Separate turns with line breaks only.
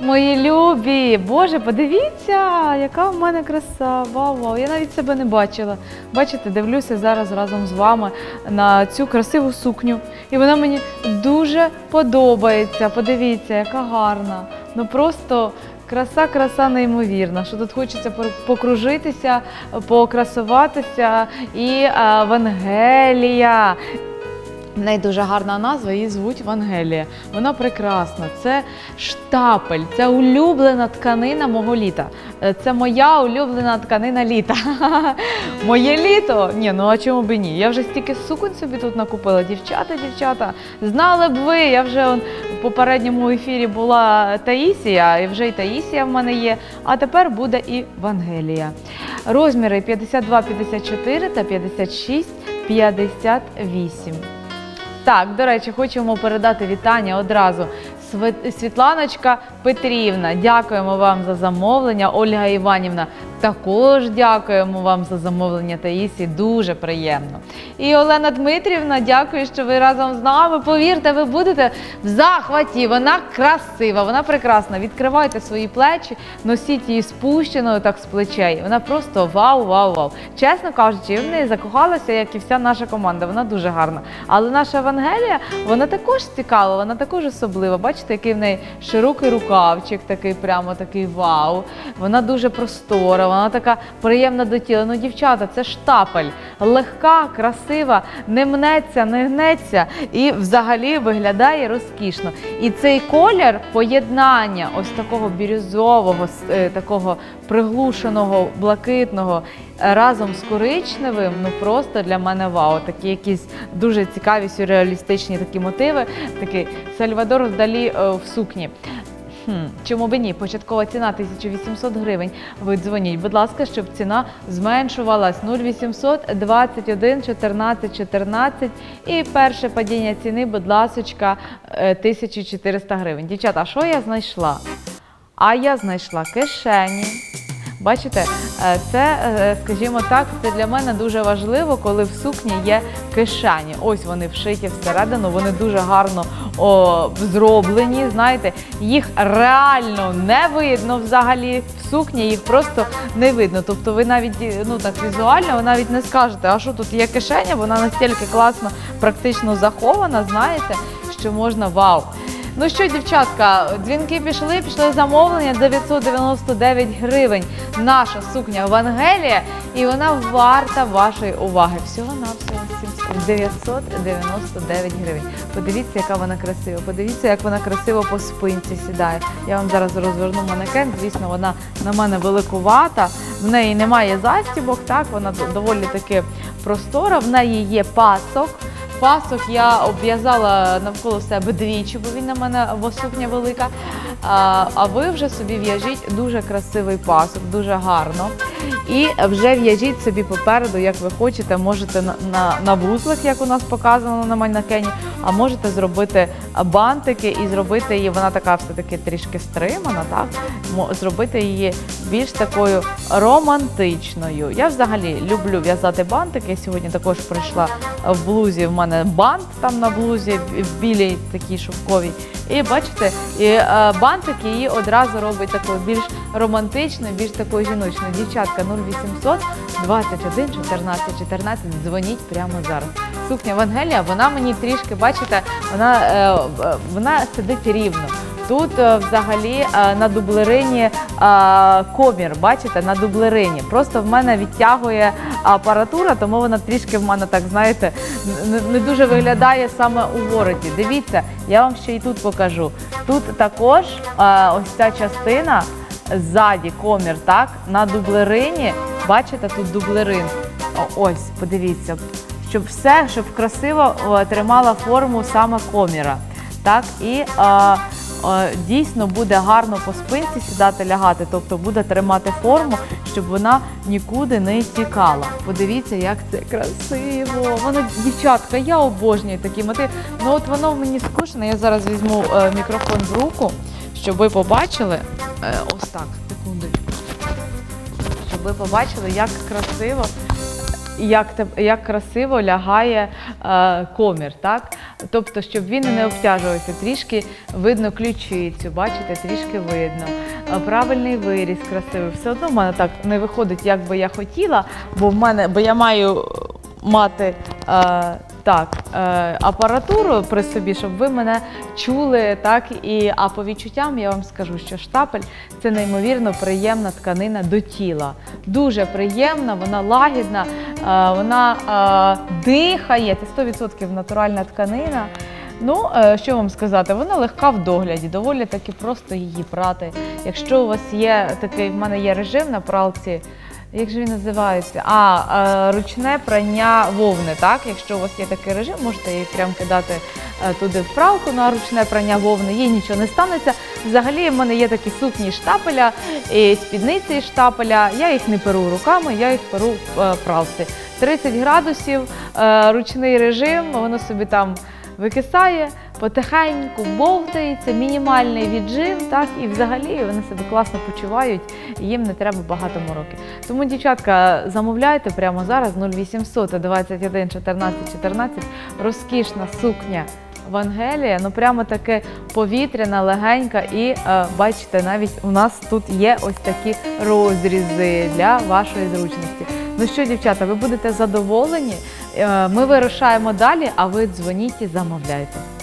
Мої любі, Боже, подивіться, яка в мене краса. Вау, вау. Я навіть себе не бачила. Бачите, дивлюся зараз разом з вами на цю красиву сукню. І вона мені дуже подобається. Подивіться, яка гарна. Ну просто краса, краса неймовірна. Що тут хочеться покружитися, покрасуватися. І е, Вангелія. В неї дуже гарна назва, її звуть Вангелія. Вона прекрасна. Це штапель, це улюблена тканина мого літа. Е, Це моя улюблена тканина літа. Моє літо? Ні, ну а чому б ні? Я вже стільки суконь собі тут накупила. Дівчата, дівчата, знали б ви, я вже он, в попередньому ефірі була Таїсія, і вже і Таїсія в мене є. А тепер буде і Вангелія. Розміри 52-54 та 56-58. Так, до речі, хочемо передати вітання одразу. Світланочка Петрівна, дякуємо вам за замовлення. Ольга Іванівна, також дякуємо вам за замовлення Таїсі. Дуже приємно. І Олена Дмитрівна, дякую, що ви разом з нами. Повірте, ви будете в захваті. Вона красива, вона прекрасна. Відкривайте свої плечі, носіть її спущеною так з плечей. Вона просто вау, вау, вау. Чесно кажучи, в неї закохалася, як і вся наша команда. Вона дуже гарна. Але наша Евангелія, вона також цікава, вона також особлива. Бачите, який в неї широкий рукавчик, такий прямо такий вау. Вона дуже простора, вона така приємна до тіла. Ну, дівчата, це штапель, легка, красива, не мнеться, не гнеться і взагалі виглядає розкішно. І цей колір поєднання ось такого бірюзового, е, такого приглушеного, блакитного е, разом з коричневим, ну просто для мене вау. Такі якісь дуже цікаві сюрреалістичні такі мотиви. Такий Сальвадор Далі е, в сукні. Хм, чому би ні? Початкова ціна 1800 гривень. Ви дзвоніть, будь ласка, щоб ціна зменшувалась 0800 21 14 14 і перше падіння ціни, будь ласочка, е, 1400 гривень. Дівчата, що я знайшла? А я знайшла кишені. Бачите, е, це, е, скажімо так, це для мене дуже важливо, коли в сукні є кишені. Ось вони вшиті всередину, вони дуже гарно о, зроблені. Знаєте, їх реально не видно взагалі. В сукні їх просто не видно. Тобто, ви навіть е, ну так візуально, ви навіть не скажете, а що тут є кишеня, вона настільки класно, практично захована, знаєте, що можна вау. Ну що, дівчатка, дзвінки пішли, пішли замовлення 999 гривень. Наша сукня Евангелія, і вона варта вашої уваги. Всього на всього 999 гривень. Подивіться, яка вона красива. Подивіться, як вона красиво по спинці сідає. Я вам зараз розверну манекен. Звісно, вона на мене великувата. В неї немає застібок, так вона доволі таки простора. В неї є пасок. Пасок я обв'язала навколо себе двічі, бо він на мене сукня велика. А ви вже собі в'яжіть дуже красивий пасок, дуже гарно. І вже в'яжіть собі попереду, як ви хочете. Можете на, на, на вузлах, як у нас показано на манекені, а можете зробити бантики і зробити її, вона така все-таки трішки стримана, так? Зробити її більш такою романтичною. Я взагалі люблю в'язати бантики. Сьогодні також прийшла в блузі. В мене бант там на блузі, в білій такій шовковій. І бачите, і е, бантик її одразу робить такою більш романтичною, більш такою жіночною. Дівчатка 0800 21 14 14. Дзвоніть прямо зараз. Сукня Вангелія, вона мені трішки, бачите, вона, е, е, вона сидить рівно. Тут е, взагалі е, на дублерині е, комір, бачите, на дублерині. Просто в мене відтягує апаратура, тому вона трішки в мене так, знаєте, не, дуже виглядає саме у вороті. Дивіться, я вам ще і тут покажу. Тут також ось ця частина ззаді комір, так, на дублерині. Бачите, тут дублерин. Ось, подивіться, щоб все, щоб красиво тримала форму саме коміра. Так, і дійсно буде гарно по спинці сідати, лягати, тобто буде тримати форму, щоб вона нікуди не тікала. Подивіться, як це красиво. Воно, дівчатка, я обожнюю такі мотиви. Ну от воно мені скучно. Я зараз візьму е, мікрофон в руку, щоб ви побачили. Е, ось так, секундочку. Щоб ви побачили, як красиво як, як красиво лягає е, комір, так? Тобто, щоб він не обтяжувався, трішки видно ключицю, бачите, трішки видно. Е, Правильний виріз, красивий. Все одно в мене так не виходить, як би я хотіла, бо в мене, бо я маю мати е, так, е, апаратуру при собі, щоб ви мене чули. Так, і, а по відчуттям я вам скажу, що штапель це неймовірно приємна тканина до тіла. Дуже приємна, вона лагідна, вона дихає, це 100% натуральна тканина. Ну, е, що вам сказати, вона легка в догляді, доволі таки просто її прати. Якщо у вас є такий, в мене є режим на пралці, як же він називається? А, е, ручне прання вовни. Так, якщо у вас є такий режим, можете її прям кидати е, туди в пралку на ручне прання вовни, їй нічого не станеться. Взагалі, в мене є такі сукні штапеля і спідниці штапеля. Я їх не перу руками, я їх перу в е, пралці. 30 градусів, ручний режим, воно собі там викисає, потихеньку бовтається, мінімальний віджим, так і взагалі вони себе класно почувають, їм не треба багато мороки. Тому, дівчатка, замовляйте прямо зараз 0800 21 14 14, розкішна сукня. Вангелія, ну прямо таке повітряна, легенька, і е, бачите, навіть у нас тут є ось такі розрізи для вашої зручності. Ну що, дівчата, ви будете задоволені? Е, Ми вирушаємо далі, а ви дзвоніть і замовляйте.